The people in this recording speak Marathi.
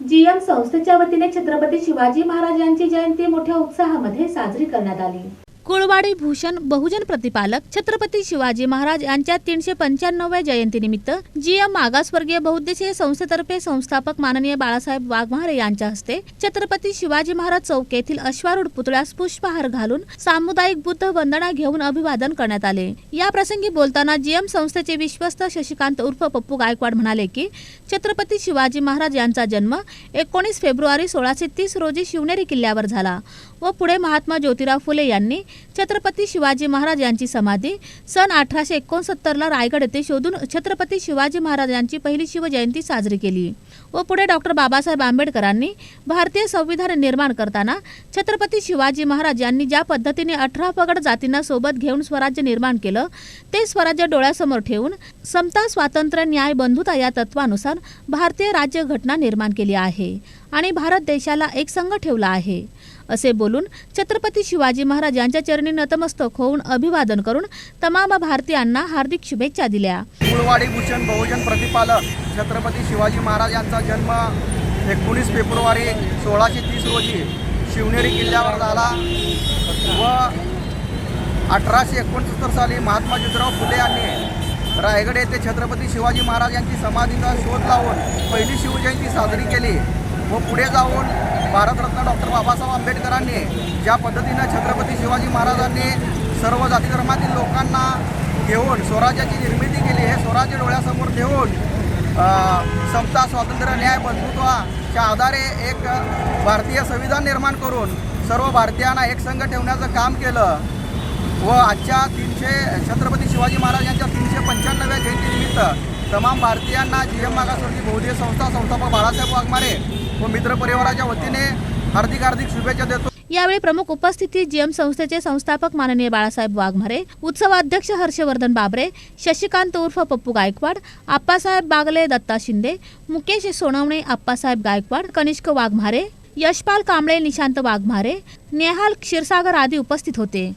जीएम संस्थेच्या वतीने छत्रपती शिवाजी महाराजांची जयंती मोठ्या उत्साहामध्ये साजरी करण्यात आली. कुळवाडी भूषण बहुजन प्रतिपालक छत्रपती शिवाजी महाराज यांच्या तीनशे पंच्याण्णव्या जयंतीनिमित्त जी एम मागासवर्गीय बहुद्देशीय संस्थेतर्फे संस्थापक माननीय बाळासाहेब वाघमारे यांच्या हस्ते छत्रपती शिवाजी महाराज चौक येथील अश्वारूढ पुतळ्यास पुष्पहार घालून सामुदायिक बुद्ध वंदना घेऊन अभिवादन करण्यात आले. या प्रसंगी बोलताना जीएम संस्थेचे विश्वस्त शशिकांत उर्फ पप्पू गायकवाड म्हणाले की छत्रपती शिवाजी महाराज यांचा जन्म एकोणीस फेब्रुवारी सोळाशे तीस रोजी शिवनेरी किल्ल्यावर झाला व पुढे महात्मा ज्योतिराव फुले यांनी छत्रपती शिवाजी महाराज यांची समाधी सन अठराशे एकोणसत्तरला रायगड येथे शोधून छत्रपती शिवाजी महाराज यांची पहिली शिवजयंती साजरी केली व पुढे डॉक्टर बाबासाहेब आंबेडकरांनी भारतीय संविधान निर्माण करताना छत्रपती शिवाजी महाराज यांनी ज्या पद्धतीने अठरा पगड जातींना सोबत घेऊन स्वराज्य निर्माण केलं ते स्वराज्य डोळ्यासमोर ठेवून समता स्वातंत्र्य न्याय बंधुता या तत्वानुसार भारतीय राज्यघटना निर्माण केली आहे आणि भारत देशाला एक संघ ठेवला आहे. असे बोलून छत्रपती शिवाजी महाराज यांच्या चरणी नतमस्तक होऊन अभिवादन करून तमाम भारतीयांना हार्दिक शुभेच्छा दिल्या. कुळवाडी भूषण बहुजन प्रतिपालक छत्रपती शिवाजी महाराज यांचा जन्म एकोणीस फेब्रुवारी सोळाशे तीस रोजी शिवनेरी किल्ल्यावर झाला व अठराशे एकोणसत्तर साली महात्मा ज्योतिराव फुले यांनी रायगड येथे छत्रपती शिवाजी महाराज यांची समाधीचा शोध लावून पहिली शिवजयंती साजरी केली व पुढे जाऊन भारतरत्न डॉक्टर बाबासाहेब आंबेडकरांनी ज्या पद्धतीनं छत्रपती शिवाजी महाराजांनी सर्व जाती धर्मातील लोकांना घेऊन स्वराज्याची निर्मिती केली हे स्वराज्य डोळ्यासमोर ठेवून समता स्वातंत्र्य न्याय बंधुत्वाच्या आधारे एक भारतीय संविधान निर्माण करून सर्व भारतीयांना एकसंघ ठेवण्याचं काम केलं. व आजच्या तीनशे छत्रपती शिवाजी महाराज यांच्या तीनशे पंच्याण्णव्या जयंतीनिमित्त तमाम भारतीयांना जी एम मागासवर्गीय बहुदेय संस्था संस्थापक बाळासाहेब वाघमारे व मित्र परिवाराच्या वतीने हार्दिक हार्दिक शुभेच्छा देतो. यावेळी प्रमुख उपस्थिती जीएम संस्थेचे संस्थापक माननीय बाळासाहेब वाघमारे उत्सवाध्यक्ष हर्षवर्धन बाबरे शशिकांत उर्फ पप्पू गायकवाड आप्पासाहेब बागले दत्ता शिंदे मुकेश सोनवणे आप्पासाहेब गायकवाड कनिष्क वाघमारे यशपाल कांबळे निशांत वाघमारे नेहाल क्षीरसागर आदी उपस्थित होते.